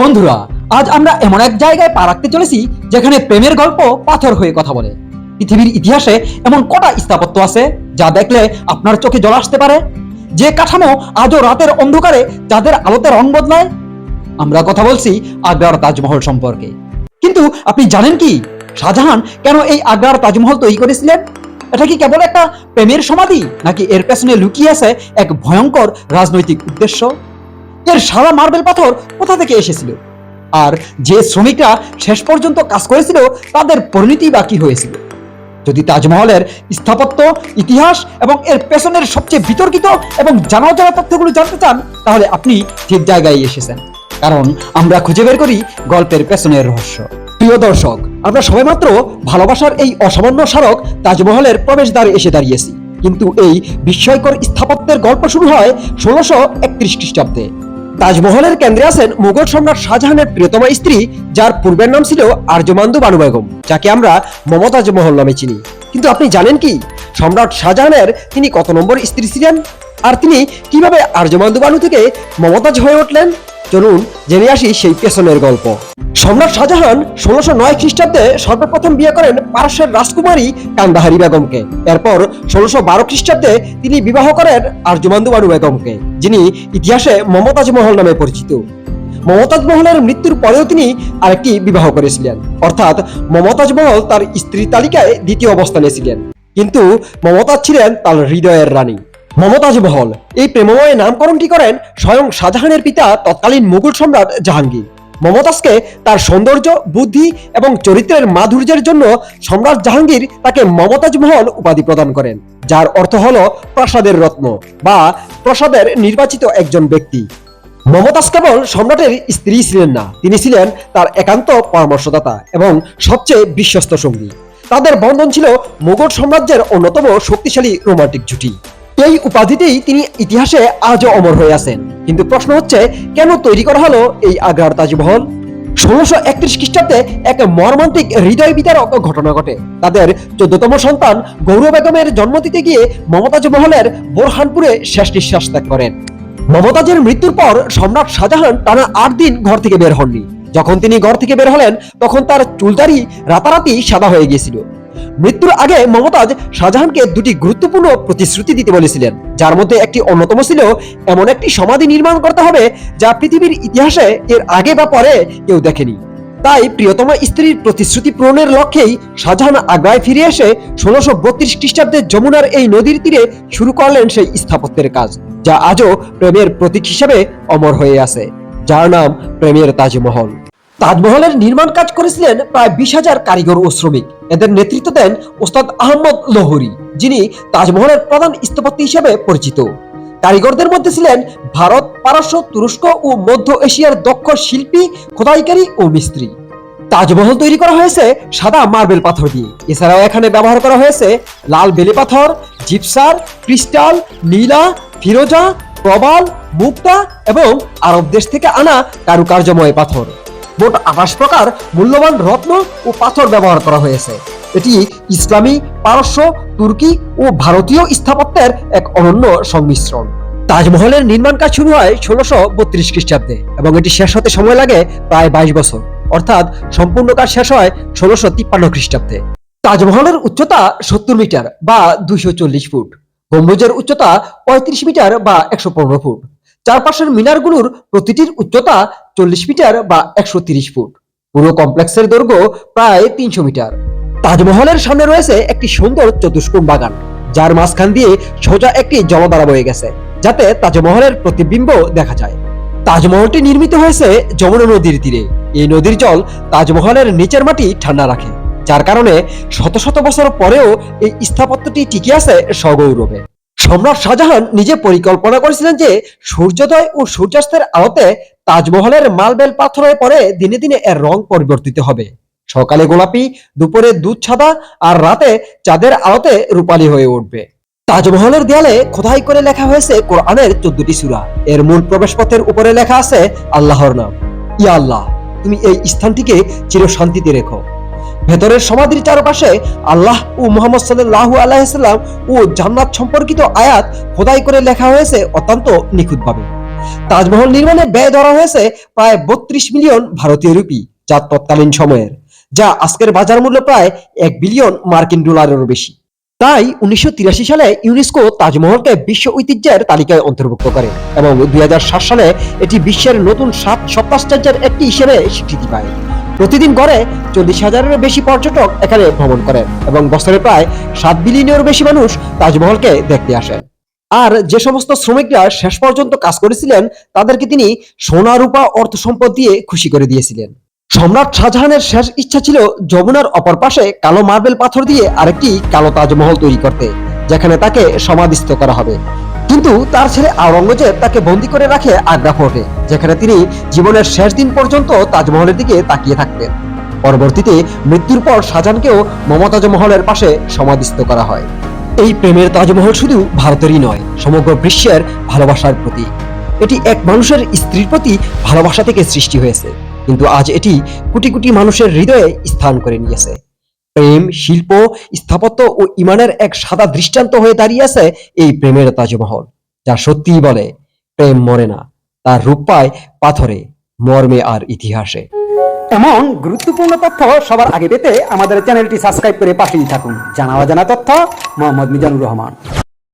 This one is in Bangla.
বন্ধুরা, আজ আমরা এমন এক জায়গায় পা রাখতে চলেছি যেখানে প্রেমের গল্প পাথর হয়ে কথা বলে। পৃথিবীর ইতিহাসে এমন কটা স্থাপত্য আছে যা দেখলে আপনার চোখে জল আসতে পারে? যে কাঠামো আজও রাতের অন্ধকারে যাদের আলোতে রং বদলায়? আমরা কথা বলছি আগ্রার তাজমহল সম্পর্কে। কিন্তু আপনি জানেন কি, শাহজাহান কেন এই আগ্রার তাজমহল তৈরি করেছিলেন? এটা কি কেবল একটা প্রেমের সমাধি, নাকি এর পেছনে লুকিয়ে আছে এক ভয়ঙ্কর রাজনৈতিক উদ্দেশ্য? এর সারা মার্বেল পাথর কোথা থেকে এসেছিল? আর যে শ্রমিকরা শেষ পর্যন্ত কাজ করেছিল, তাদের পরিণতি বা কি হয়েছিল? যদি তাজমহলের স্থাপত্য, ইতিহাস এবং এর পেছনের সবচেয়ে বিতর্কিত এবং জানা জানা তথ্যগুলো জানতে চান, তাহলে আপনি ঠিক জায়গায় এসেছেন। কারণ আমরা খুঁজে বের করি গল্পের পেছনের রহস্য। প্রিয় দর্শক, আমরা সবেমাত্র ভালোবাসার এই অসামান্য স্মারক তাজমহলের প্রবেশদ্বারে এসে দাঁড়িয়েছি। কিন্তু এই বিস্ময়কর স্থাপত্যের গল্প শুরু হয় ষোলোশো একত্রিশ খ্রিস্টাব্দে। তাজমহলের কেন্দ্রে আছেন মুঘল সম্রাট শাহজাহানের প্রিয়তমা স্ত্রী, যার পূর্বের নাম ছিল আর্যমান্দু বানু বেগম, যাকে আমরা মমতাজ মহল নামে চিনি। কিন্তু আপনি জানেন কি? সম্রাট শাহজাহানের তিনি কত নম্বর স্ত্রী ছিলেন? আর তিনি কীভাবে আর্যমান্দু বানু থেকে মমতাজ হয়ে উঠলেন? চলুন জেনে আসি সেই পেছনের গল্প। সম্রাট শাহজাহান ষোলোশো নয় খ্রিস্টাব্দে সর্বপ্রথম বিয়ে করেন পারস্যের রাজকুমারী কান্দাহারি বেগমকে। এরপর ষোলোশো বারো খ্রিস্টাব্দে তিনি বিবাহ করেন আর্যমান্দু বানু বেগমকে, যিনি ইতিহাসে মমতাজ মহল নামে পরিচিত। মমতাজ মহলের মৃত্যুর পরেও তিনি আরেকটি বিবাহ করেছিলেন। অর্থাৎ মমতাজ মহল তার স্ত্রী তালিকায় দ্বিতীয় অবস্থানে ছিলেন। কিন্তু মমতাজ ছিলেন তার হৃদয়ের রানী। মমতাজ মহল এই প্রেমময় নামকরণটি করেন? স্বয়ং শাহজাহানের পিতা তৎকালীন মুঘল সম্রাট জাহাঙ্গীর। মমতাজকে তার সৌন্দর্য, বুদ্ধি এবং চরিত্রের মাধুর্যের জন্য সম্রাট জাহাঙ্গীর তাকে মমতাজ মহল উপাধি প্রদান করেন, যার অর্থ হল প্রাসাদের রত্ন বা প্রাসাদের নির্বাচিত একজন ব্যক্তি। মমতাজ কেবল সম্রাটের স্ত্রী ছিলেন না, তিনি ছিলেন তার একান্ত পরামর্শদাতা এবং সবচেয়ে বিশ্বস্ত সঙ্গী। তাদের বন্ধন ছিল মুঘল সাম্রাজ্যের অন্যতম শক্তিশালী রোমান্টিক জুটি। এই উপাধিতেই তিনি ইতিহাসে আজও অমর হয়ে আছেন। কিন্তু প্রশ্ন হচ্ছে, কেন তৈরি করা হলো এই আগ্রার তাজমহল? ষোলোশো একত্রিশ খ্রিস্টাব্দে এক মর্মান্তিক হৃদয় বিতারক ঘটনা ঘটে। তাদের চোদ্দতম সন্তান গৌর বেগমের জন্ম দিতে গিয়ে মমতাজ মহলের বোরহানপুরে শেষ নিঃশ্বাস ত্যাগ করেন। মমতাজের মৃত্যুর পর সম্রাট শাহজাহান টানা আট দিন ঘর থেকে বের হননি। যখন তিনি ঘর থেকে বের হলেন, তখন তার চুলদারি রাতারাতি সাদা হয়ে গিয়েছিল। মৃত্যুর আগে মমতাজ শাহজাহানকে দুটি গুরুত্বপূর্ণ প্রতিশ্রুতি দিতে বলেছিলেন। যার মধ্যে একটি অন্যতম ছিল, এমন একটি সমাধি নির্মাণ করতে হবে যা পৃথিবীর ইতিহাসে এর আগে বা পরে কেউ দেখেনি। তাই প্রিয়তমা স্ত্রীর প্রতিশ্রুতি পূরণের লক্ষ্যেই শাহজাহান আগ্রায় ফিরে এসে ষোলোশো বত্রিশ খ্রিস্টাব্দে যমুনার এই নদীর তীরে শুরু করলেন সেই স্থাপত্যের কাজ, যা আজও প্রেমের প্রতীক হিসেবে অমর হয়ে আছে, যার নাম প্রেমের তাজমহল। তাজমহলের নির্মাণ কাজ করেছিলেন প্রায় বিশ হাজার কারিগর ও শ্রমিক। এদের নেতৃত্ব দেন ওস্তাদ আহমদ লোহরি, যিনি তাজমহলের প্রধান স্থপতি হিসেবে পরিচিত। কারিগরদের মধ্যে ছিলেন ভারত, পারস্য, তুরস্ক ও মধ্য এশিয়ার দক্ষ শিল্পী, খোদাইকারী ও মিস্ত্রি। তাজমহল তৈরি করা হয়েছে সাদা মার্বেল পাথর দিয়ে। এছাড়াও এখানে ব্যবহার করা হয়েছে লাল বেলে পাথর, জিপসার, ক্রিস্টাল, নীলা, ফিরোজা, প্রবাল, মুক্তা এবং আরব দেশ থেকে আনা কারুকার্যময় পাথর। মোট আঠাশ প্রকার মূল্যবান রত্ন ও পাথর ব্যবহার করা হয়েছে। এটি ইসলামী, পারস্য, তুর্কি ও ভারতীয় স্থাপত্যের এক অনন্য সংমিশ্রণ। তাজমহলের নির্মাণ কাজ শুরু হয় ষোলোশো বত্রিশ খ্রিস্টাব্দে এবং এটি শেষ হতে সময় লাগে প্রায় বাইশ বছর। অর্থাৎ সম্পূর্ণ কাজ শেষ হয় ষোলোশো তিপ্পান্ন খ্রিস্টাব্দে। তাজমহলের উচ্চতা সত্তর মিটার বা দুইশো চল্লিশ ফুট। গম্বুজের উচ্চতা পঁয়ত্রিশ মিটার বা একশো পনেরো ফুট। চারপাশের মিনারগুলোর প্রতিটির উচ্চতা চল্লিশ মিটার বা একশো তিরিশ ফুট। পুরো কমপ্লেক্সের দৈর্ঘ্য প্রায় তিনশো মিটার। তাজমহলের সামনে রয়েছে একটি সুন্দর চতুষ্কোণ বাগান, যার মাঝখান দিয়ে সোজা একটি জলধারা বয়ে গেছে, যাতে তাজমহলের প্রতিবিম্ব দেখা যায়। তাজমহলটি নির্মিত হয়েছে যমুনা নদীর তীরে। এই নদীর জল তাজমহলের নিচের মাটি ঠান্ডা রাখে, যার কারণে শত শত বছর পরেও এই স্থাপত্যটি টিকে আছে সগৌরবে। সম্রাট শাহজাহান নিজে পরিকল্পনা করেছিলেন যে সূর্যোদয় ও সূর্যাস্তের আলোতে তাজমহলের মালবেল পাথরের পরে দিনে দিনে এর রং পরিবর্তিত হবে। সকালে গোলাপি, দুপুরে দুধ সাদা আর রাতে চাঁদের আলোতে রূপালী হয়ে উঠবে। তাজমহলের দেয়ালে খোদাই করে লেখা হয়েছে কোরআনের চোদ্দটি সূরা। এর মূল প্রবেশপথের উপরে লেখা আছে আল্লাহর নাম। ইয়া আল্লাহ, তুমি এই স্থানটিকে চিরশান্তিতে রেখো। ভেতরের সমাধির চারপাশে আল্লাহ ও মোহাম্মদ সাল্লাহ আলাইসাল্লাম ও জান্নাত সম্পর্কিত আয়াত খোদাই করে লেখা হয়েছে অত্যন্ত নিখুঁতভাবে। তাজমহল নির্মাণে ব্যয় ধরা হয়েছে প্রায় বত্রিশ মিলিয়ন ভারতীয় রুপি, যা তৎকালীন সময়ের, যা আজকের বাজার মূল্য প্রায় এক বিলিয়ন মার্কিন ডলারেরও বেশি। তাই উনিশশো তিরাশি সালে ইউনেস্কো তাজমহলকে বিশ্ব ঐতিহ্যের তালিকায় অন্তর্ভুক্ত করে এবং দুই হাজার সাত সালে এটি বিশ্বের নতুন সাত সপ্তাশ্চর্যের একটি হিসেবে স্বীকৃতি পায়। প্রতিদিন গড়ে চল্লিশ হাজারেরও বেশি পর্যটক এখানে ভ্রমণ করেন এবং বছরে প্রায় সাত বিলিয়নেরও বেশি মানুষ তাজমহলকে দেখতে আসেন। আর যে সমস্ত শ্রমিকরা শেষ পর্যন্ত কাজ করেছিলেন, তাদেরকে তিনি সোনা রূপা অর্থ সম্পদ দিয়ে খুশি করে দিয়েছিলেন। সম্রাট শাহজাহানের শেষ ইচ্ছা ছিল যমুনার অপর পাশে কালো মার্বেল পাথর দিয়ে আরেকটি কালো তাজমহল তৈরি করতে, যেখানে তাকে সমাধিস্থ করা হবে। কিন্তু তার ছেলে আওরঙ্গজেব তাকে বন্দী করে রাখে আগ্রা ফোর্টে, যেখানে তিনি জীবনের শেষ দিন পর্যন্ত তাজমহলের দিকে তাকিয়ে থাকতেন। পরবর্তীতে মৃত্যুর পর শাহজাহানকেও মমতাজ মহলের পাশে সমাধিস্থ করা হয়। এই প্রেমের তাজমহল শুধু ভারতেরই নয়, সমগ্র বিশ্বের ভালোবাসার প্রতীক। এটি এক মানুষের স্ত্রীর প্রতি ভালোবাসা থেকে সৃষ্টি হয়েছে, কিন্তু আজ এটি কোটি কোটি মানুষের হৃদয়ে স্থান করে নিয়েছে। প্রেম, শিল্প, স্থাপত্য ও ইমানের এক সাদা দৃষ্টান্ত হয়ে দাঁড়িয়ে আছে এই প্রেমের তাজমহল, যা সত্যিই বলে, প্রেম মরে না, তার রূপ পায় পাথরে, মর্মে আর ইতিহাসে। এমন গুরুত্বপূর্ণ তথ্য সবার আগে পেতে আমাদের চ্যানেলটি সাবস্ক্রাইব করে পাঠিয়ে থাকুন। জানা অজানা তথ্য, মোহাম্মদ মিজানুর রহমান।